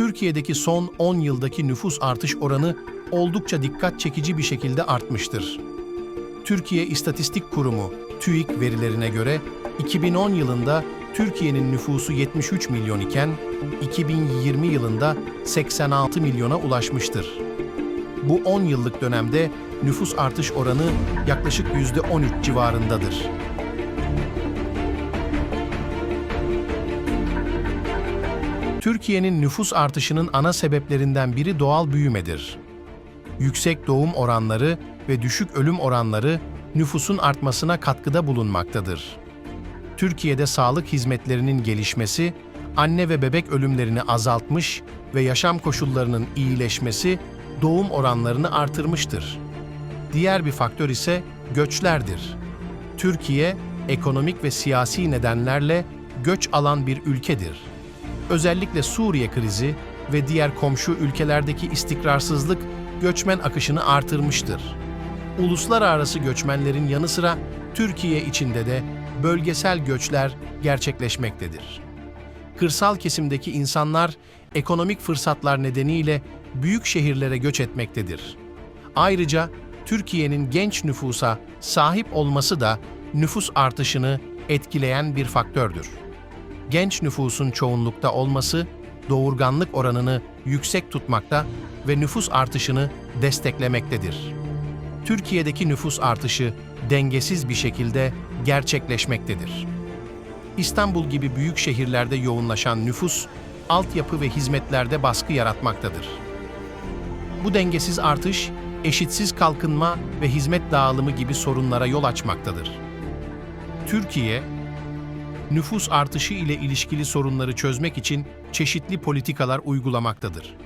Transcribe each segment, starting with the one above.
Türkiye'deki son 10 yıldaki nüfus artış oranı oldukça dikkat çekici bir şekilde artmıştır. Türkiye İstatistik Kurumu TÜİK verilerine göre 2010 yılında Türkiye'nin nüfusu 73 milyon iken 2020 yılında 86 milyona ulaşmıştır. Bu 10 yıllık dönemde nüfus artış oranı yaklaşık %13 civarındadır. Türkiye'nin nüfus artışının ana sebeplerinden biri doğal büyümedir. Yüksek doğum oranları ve düşük ölüm oranları nüfusun artmasına katkıda bulunmaktadır. Türkiye'de sağlık hizmetlerinin gelişmesi, anne ve bebek ölümlerini azaltmış ve yaşam koşullarının iyileşmesi doğum oranlarını artırmıştır. Diğer bir faktör ise göçlerdir. Türkiye, ekonomik ve siyasi nedenlerle göç alan bir ülkedir. Özellikle Suriye krizi ve diğer komşu ülkelerdeki istikrarsızlık göçmen akışını artırmıştır. Uluslararası göçmenlerin yanı sıra Türkiye içinde de bölgesel göçler gerçekleşmektedir. Kırsal kesimdeki insanlar ekonomik fırsatlar nedeniyle büyük şehirlere göç etmektedir. Ayrıca Türkiye'nin genç nüfusa sahip olması da nüfus artışını etkileyen bir faktördür. Genç nüfusun çoğunlukta olması doğurganlık oranını yüksek tutmakta ve nüfus artışını desteklemektedir. Türkiye'deki nüfus artışı dengesiz bir şekilde gerçekleşmektedir. İstanbul gibi büyük şehirlerde yoğunlaşan nüfus, altyapı ve hizmetlerde baskı yaratmaktadır. Bu dengesiz artış, eşitsiz kalkınma ve hizmet dağılımı gibi sorunlara yol açmaktadır. Türkiye, nüfus artışı ile ilişkili sorunları çözmek için çeşitli politikalar uygulamaktadır.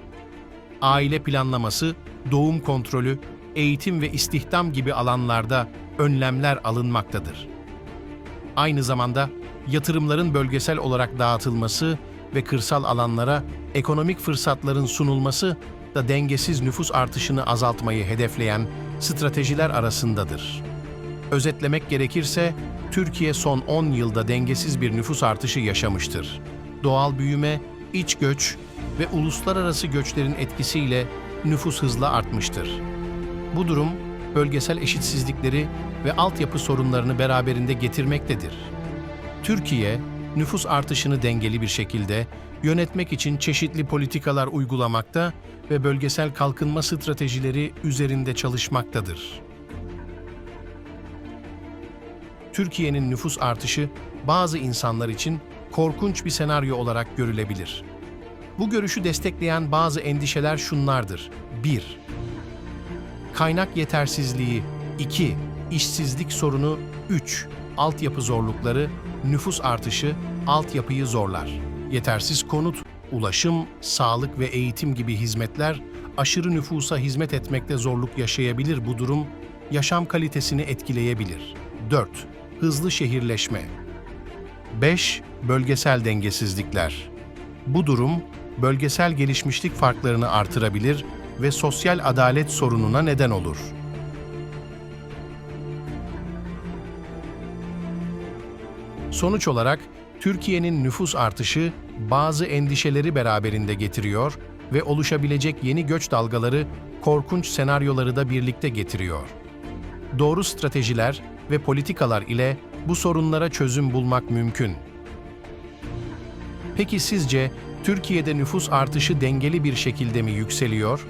Aile planlaması, doğum kontrolü, eğitim ve istihdam gibi alanlarda önlemler alınmaktadır. Aynı zamanda yatırımların bölgesel olarak dağıtılması ve kırsal alanlara ekonomik fırsatların sunulması da dengesiz nüfus artışını azaltmayı hedefleyen stratejiler arasındadır. Özetlemek gerekirse, Türkiye son 10 yılda dengesiz bir nüfus artışı yaşamıştır. Doğal büyüme, iç göç ve uluslararası göçlerin etkisiyle nüfus hızla artmıştır. Bu durum, bölgesel eşitsizlikleri ve altyapı sorunlarını beraberinde getirmektedir. Türkiye, nüfus artışını dengeli bir şekilde yönetmek için çeşitli politikalar uygulamakta ve bölgesel kalkınma stratejileri üzerinde çalışmaktadır. Türkiye'nin nüfus artışı bazı insanlar için korkunç bir senaryo olarak görülebilir. Bu görüşü destekleyen bazı endişeler şunlardır. 1. Kaynak yetersizliği 2. İşsizlik sorunu 3. Altyapı zorlukları, nüfus artışı, altyapıyı zorlar. Yetersiz konut, ulaşım, sağlık ve eğitim gibi hizmetler aşırı nüfusa hizmet etmekte zorluk yaşayabilir bu durum, yaşam kalitesini etkileyebilir. 4. Hızlı şehirleşme. 5. Bölgesel dengesizlikler. Bu durum, bölgesel gelişmişlik farklarını artırabilir ve sosyal adalet sorununa neden olur. Sonuç olarak Türkiye'nin nüfus artışı bazı endişeleri beraberinde getiriyor ve oluşabilecek yeni göç dalgaları korkunç senaryoları da birlikte getiriyor. Doğru stratejiler ve politikalar ile bu sorunlara çözüm bulmak mümkün. Peki sizce Türkiye'de nüfus artışı dengeli bir şekilde mi yükseliyor